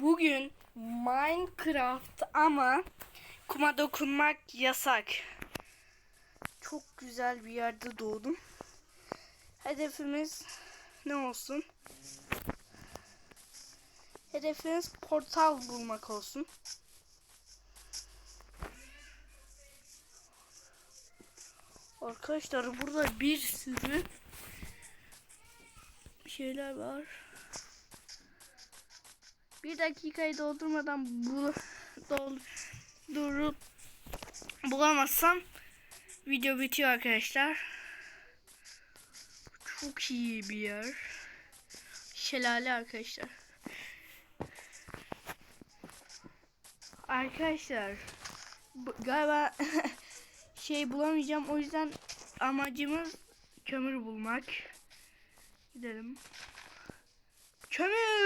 Bugün Minecraft ama kuma dokunmak yasak. Çok güzel bir yerde doğdum. Hedefimiz ne olsun? Hedefimiz portal bulmak olsun. Arkadaşlar burada bir sürü şeyler var. Bir dakikayı doldurmadan bu doldurup bulamazsam video bitiyor arkadaşlar. Çok iyi bir yer. Şelale arkadaşlar. Arkadaşlar galiba şey bulamayacağım o yüzden amacımız kömür bulmak. Gidelim. Kömür!